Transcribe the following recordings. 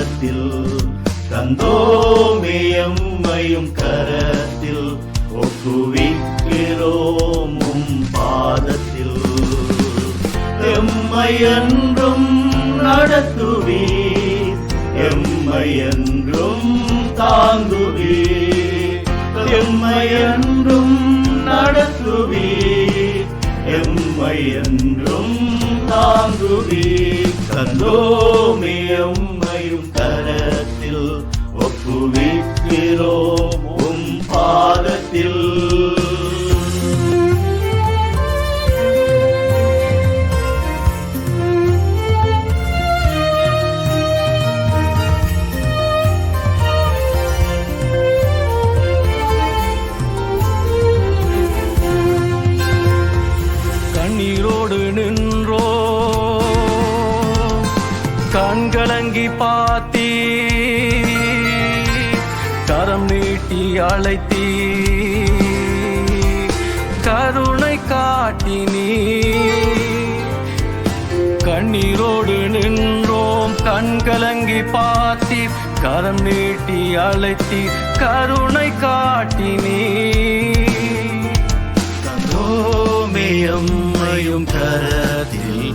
பாதத்தில் தந்தோமே எம்மையும் கரத்தில் ஒப்புவிக்கிறோம் உம் பாதத்தில். எம்மை என்றும் எம்மையன்றும் நடத்துவீர் எம்மையன்றும் தாங்குவீர் எம்மையன்றும் நடத்துவீர் எம்மையன்றும் தாங்குவீர். தந்தோமே எம்மையும் கரத்தில் ஒப்புவிக்கிறோம் உம் பாதத்தில். கண்ணீரோடு நின்றோ. கண்கலங்கி பார்த்தீ கரம் நீட்டி அழைத்தி கருணை காட்டினீ கண்ணீரோடு நின்றோம் கண்கலங்கி பார்த்தி கரம் நீட்டி அழைத்தி கருணை காட்டினீ தந்தோமே எம்மையும் கரத்தில்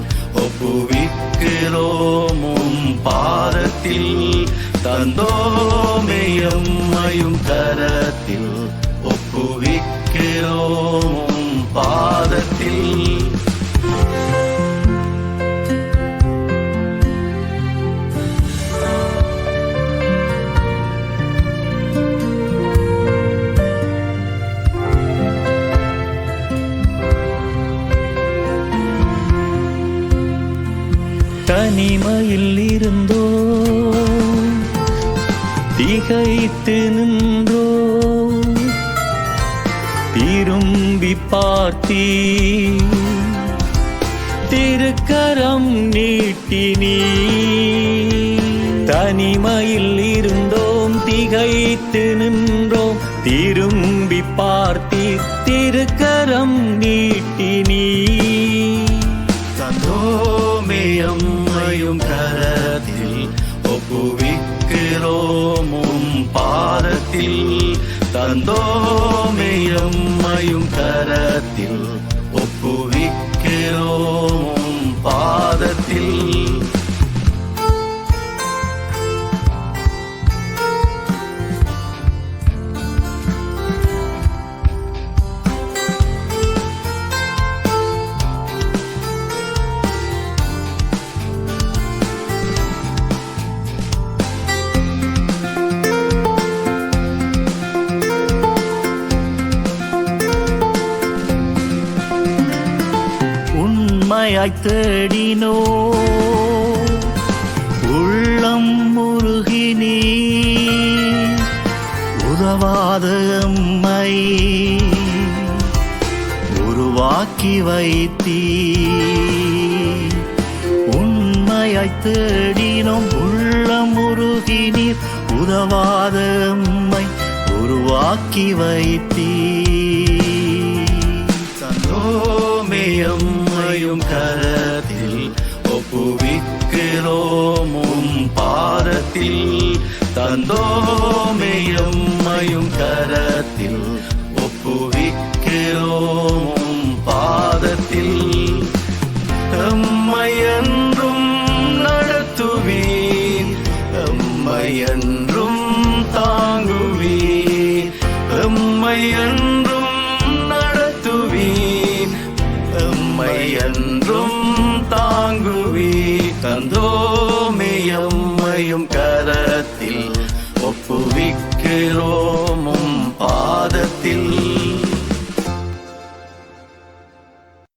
ஒப்புவிக்கிறோம் உம் தந்தோமையம்மையும் தரத்தில் ஒப்புவிக்கிறோம் பாதத்தில் தனிமையில் இருந்தோ திகைத்து நின்றோ? திரும்பி பார்த்தீ திருக்கரம் நீட்டினீ தனிமையில் இருந்தோம் திகைத்து நின்றோம். தந்தோமும் பாதத்தில் தந்தோமே எம்மையும் கரத்தில் ஒப்புவிக்கிறோம். உண்மையாய் தேடினோ. உள்ளம் முருகினி. உதவாத அம்மை. உருவாக்கி வைத்தீ. உண்மையாய் தேடினோம் உள்ளம் முருகினீர். உதவாத அம்மை. உருவாக்கி வைத்தீ. தந்தோமே எம்மையும் கரத்தில் ஒப்புவிக்கிறோம் உம் பாதத்தில். தந்தோமே எம்மையும் கரத்தில் ஒப்புவிக்கிறோம் உம் பாதத்தில். எம்மையன்றும் நடத்துவீர் எம்மையன்றும் தாங்குவீர் எம்மையன்றும் கரத்தில் ஒப்புவிக்கிறோமும் பாத